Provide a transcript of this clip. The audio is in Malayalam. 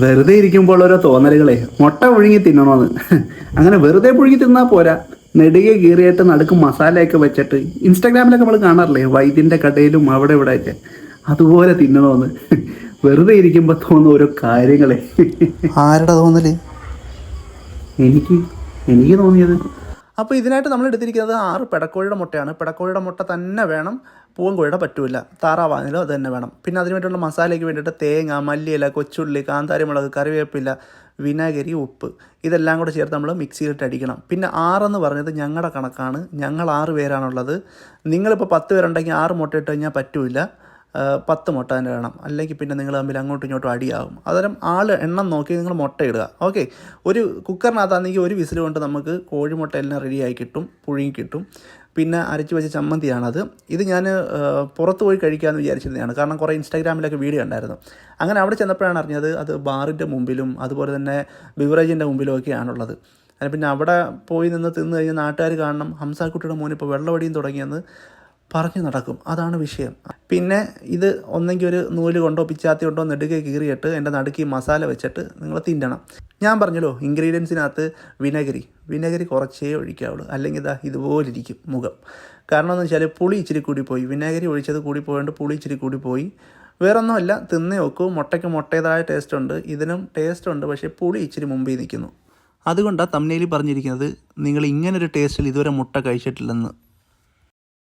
വെറുതെ ഇരിക്കുമ്പോൾ ഓരോ തോന്നലുകളെ മുട്ട പുഴുങ്ങി തിന്നണമെന്ന് അങ്ങനെ വെറുതെ പുഴുങ്ങി തിന്നാൽ പോരാ. നെടുകെ കീറിയിട്ട് നടുക്ക് മസാലയൊക്കെ വെച്ചിട്ട് ഇൻസ്റ്റാഗ്രാമിലൊക്കെ നമ്മൾ കാണാറില്ലേ? വൈദ്യന്റെ കടയിലും അവിടെ ഇവിടെയൊക്കെ. അതുപോലെ തിന്നണമെന്ന് വെറുതെ ഇരിക്കുമ്പോൾ തോന്നുന്ന ഓരോ കാര്യങ്ങളെ. ആരുടെ തോന്നൽ? എനിക്ക് എനിക്ക് തോന്നിയത് അപ്പോൾ ഇതിനായിട്ട് നമ്മൾ എടുത്തിരിക്കുന്നത് ആറ് പിടക്കോഴിയുടെ മുട്ടയാണ്. പിടക്കോഴിയുടെ മുട്ട തന്നെ വേണം പൂവൻ കോഴിയുടെ പറ്റൂല. താറാവാണെങ്കിലും അത് തന്നെ വേണം. പിന്നെ അതിന് വേണ്ടിയുള്ള മസാലയ്ക്ക് വേണ്ടിയിട്ട് തേങ്ങ മല്ലിയില കൊച്ചുള്ളി കാന്താരി മുളക് കറിവേപ്പില വിനാഗിരി ഉപ്പ് ഇതെല്ലാം കൂടെ ചേർത്ത് നമ്മൾ മിക്സിയിലിട്ട് അടിക്കണം. പിന്നെ ആറെന്ന് പറഞ്ഞത് ഞങ്ങളുടെ കണക്കാണ്. ഞങ്ങൾ ആറ് പേരാണുള്ളത്. നിങ്ങളിപ്പോൾ പത്ത് പേരുണ്ടെങ്കിൽ ആറ് മുട്ട ഇട്ട് കഴിഞ്ഞാൽ പറ്റൂല. പത്ത് മുട്ട തന്നെ വേണം. അല്ലെങ്കിൽ പിന്നെ നിങ്ങൾ തമ്മിൽ അങ്ങോട്ടും ഇങ്ങോട്ടും അടിയാകും അന്നേരം ആൾ എണ്ണം നോക്കി നിങ്ങൾ മുട്ട ഇടുക. ഓക്കെ. ഒരു കുക്കറിനകത്താണെങ്കിൽ ഒരു വിസിൽ കൊണ്ട് നമുക്ക് കോഴിമുട്ട എല്ലാം റെഡിയായി കിട്ടും പുഴുങ്ങി കിട്ടും. പിന്നെ അരച്ച് വെച്ച ചമ്മന്തിയാണത്. ഇത് ഞാൻ പുറത്ത് പോയി കഴിക്കാമെന്ന് വിചാരിച്ചിരുന്നതാണ്. കാരണം കുറേ ഇൻസ്റ്റാഗ്രാമിലൊക്കെ വീഡിയോ ഉണ്ടായിരുന്നു. അങ്ങനെ അവിടെ ചെന്നപ്പോഴാണ് അറിഞ്ഞത് അത് ബാറിന്റെ മുമ്പിലും അതുപോലെ തന്നെ ബിവറേജിന്റെ മുമ്പിലും ഒക്കെയാണുള്ളത് പിന്നെ അവിടെ പോയി നിന്ന് തിന്ന് കഴിഞ്ഞാൽ നാട്ടുകാർ കാണണം ഹംസാക്കുട്ടിയുടെ മോനിപ്പോൾ വെള്ളവടിയും തുടങ്ങിയെന്ന് പറഞ്ഞു നടക്കും. അതാണ് വിഷയം. പിന്നെ ഇത് ഒന്നെങ്കിൽ ഒരു നൂൽ കൊണ്ടോ പിച്ചാത്തി കൊണ്ടോ നെടുക്കെ കീറിയിട്ട് എന്റെ നടുക്ക് മസാല വെച്ചിട്ട് നിങ്ങൾ തിന്നണം. ഞാൻ പറഞ്ഞല്ലോ ഇൻഗ്രീഡിയൻസിനകത്ത് വിനഗിരി വിനഗിരി കുറച്ചേ ഒഴിക്കാവുള്ളൂ. അല്ലെങ്കിൽ ഇതാ ഇതുപോലിരിക്കും മുഖം. കാരണം എന്ന് വെച്ചാൽ പുളി ഇച്ചിരി കൂടി പോയി വിനാഗിരി ഒഴിച്ചത് കൂടി പോയതുകൊണ്ട് പുളി ഇച്ചിരി കൂടി പോയി വേറൊന്നുമല്ല തിന്നേ നോക്കൂ മുട്ടയ്ക്ക് മുട്ടേതായ ടേസ്റ്റ് ഉണ്ട് ഇതിനും ടേസ്റ്റ് ഉണ്ട് പക്ഷേ പുളി ഇച്ചിരി മുമ്പിൽ നിൽക്കുന്നു. അതുകൊണ്ടാണ് തമ്മിലേലി പറഞ്ഞിരിക്കുന്നത് നിങ്ങൾ ഇങ്ങനൊരു ടേസ്റ്റിൽ ഇതുവരെ മുട്ട കഴിച്ചിട്ടില്ലെന്ന്.